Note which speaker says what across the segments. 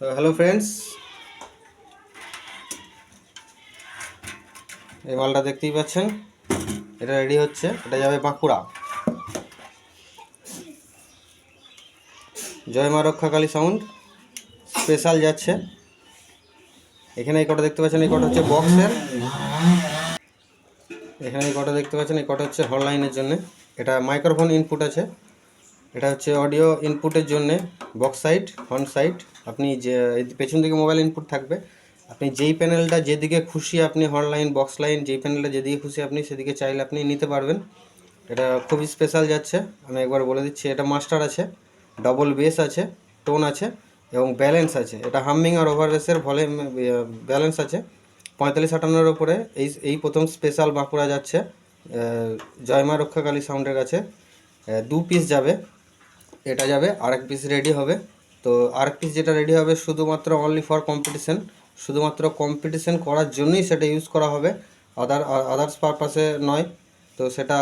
Speaker 1: Hello friends এই মালটা দেখতেই পাচ্ছেন। এটা রেডি হচ্ছে। এটা যাবে বাঁকুড়া। জয় মা রক্ষাকালী সাউন্ড স্পেশাল যাচ্ছে। এখানে এই কটা দেখতে পাচ্ছেন, এই কটা হচ্ছে বক্সের এখানে এই কটা দেখতে পাচ্ছেন, এই কটা হচ্ছে হটলাইনের জন্য। এটা মাইক্রোফোন ইনপুট আছে। এটা হচ্ছে অডিও ইনপুটের জন্য বক্স সাইড ফ্রন্ট সাইড আপনি যে পেছন দিকে মোবাইল ইনপুট থাকবে। আপনি যেই প্যানেলটা যেদিকে খুশি আপনি হর্ন লাইন বক্স লাইন যেই প্যানেলটা যেদিকে খুশি আপনি সেদিকে চাইলে আপনি নিতে পারবেন। এটা খুবই স্পেশাল যাচ্ছে, আমি একবার বলে দিচ্ছি, এটা মাস্টার আছে ডবল বেস আছে টোন আছে এবং ব্যালেন্স আছে। এটা হামিং আর ওভার বেসের ভলিউম ব্যালেন্স আছে। পঁয়তাল্লিশ আটান্নর ওপরে এই এই প্রথম স্পেশাল বাঁকুড়া যাচ্ছে জয়মা রক্ষাকালী সাউন্ডের কাছে। দু পিস যাবে। এটা যাবে, আরেক পিস রেডি হবে। তো আরেক পিস যেটা রেডি হবে শুধুমাত্র অনলি ফর কম্পিটিশান শুধুমাত্র কম্পিটিশান করার জন্যই সেটা ইউজ করা হবে। আদার আদার্স পারপাসে নয়, তো সেটা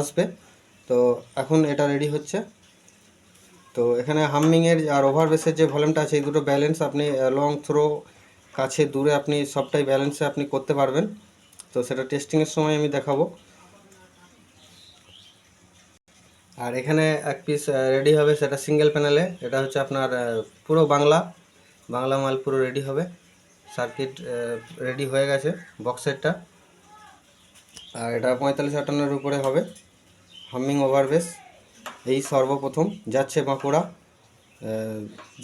Speaker 1: আসবে। তো এখন এটা রেডি হচ্ছে। তো এখানে হামিংয়ের আর ওভার বেসের যে ভলিউমটা আছে, এই দুটো ব্যালেন্স আপনি লং থ্রো কাছে দূরে আপনি সবটাই ব্যালেন্সে আপনি করতে পারবেন। তো সেটা টেস্টিংয়ের সময় আমি দেখাবো। আর এখানে এক পিস রেডি হবে সেটা সিঙ্গেল প্যানেলে এটা হচ্ছে আপনার পুরো বাংলা। বাংলা মাল পুরো রেডি হবে। সার্কিট রেডি হয়ে গেছে বক্সেরটা আর এটা পঁয়তাল্লিশ আটান্নের উপরে হবে। হামিং ওভার বেস এই সর্বপ্রথম যাচ্ছে বাঁকুড়া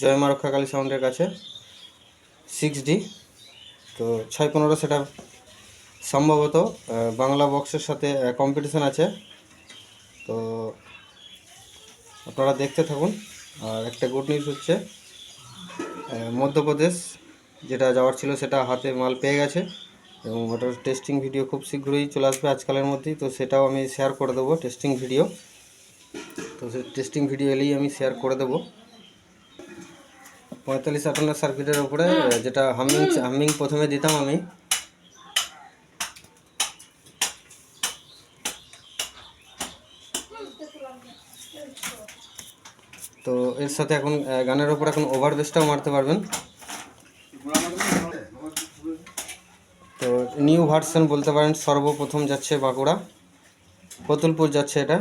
Speaker 1: জয়মা রক্ষাকালী সাউন্ডের কাছে। সিক্স ডি তো ছয় পনেরো সেটা সম্ভবত বাংলা বক্সের সাথে কম্পিটিশান আছে। তো আপনারা দেখতে থাকুন। আর একটা গুড নিউজ হচ্ছে মধ্যপ্রদেশ যেটা যাওয়ার ছিল সেটা হাতে মাল পেয়ে গেছে এবং ওটার টেস্টিং ভিডিও খুব শীঘ্রই চলে আসবে আজকালের মধ্যেই তো সেটাও আমি শেয়ার করে দেবো টেস্টিং ভিডিও তো সে টেস্টিং ভিডিও এলেই আমি শেয়ার করে দেবো। পঁয়তাল্লিশ আটান্ন সার্কিটের উপরে যেটা হামিং। হামিং প্রথমে দিতাম আমি। তো এর সাথে এখন গানের ওপর এখন ওভার বেসটাও মারতে পারবেন। তো নিউ ভার্সন বলতে পারেন, সর্বপ্রথম যাচ্ছে বাঁকুড়া। কতুলপুর যাচ্ছে এটা।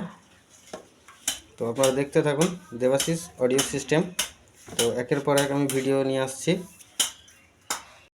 Speaker 1: তো আপনারা দেখতে থাকুন, দেবাশিস অডিও সিস্টেম। তো একের পর এক আমি ভিডিও নিয়ে আসছি।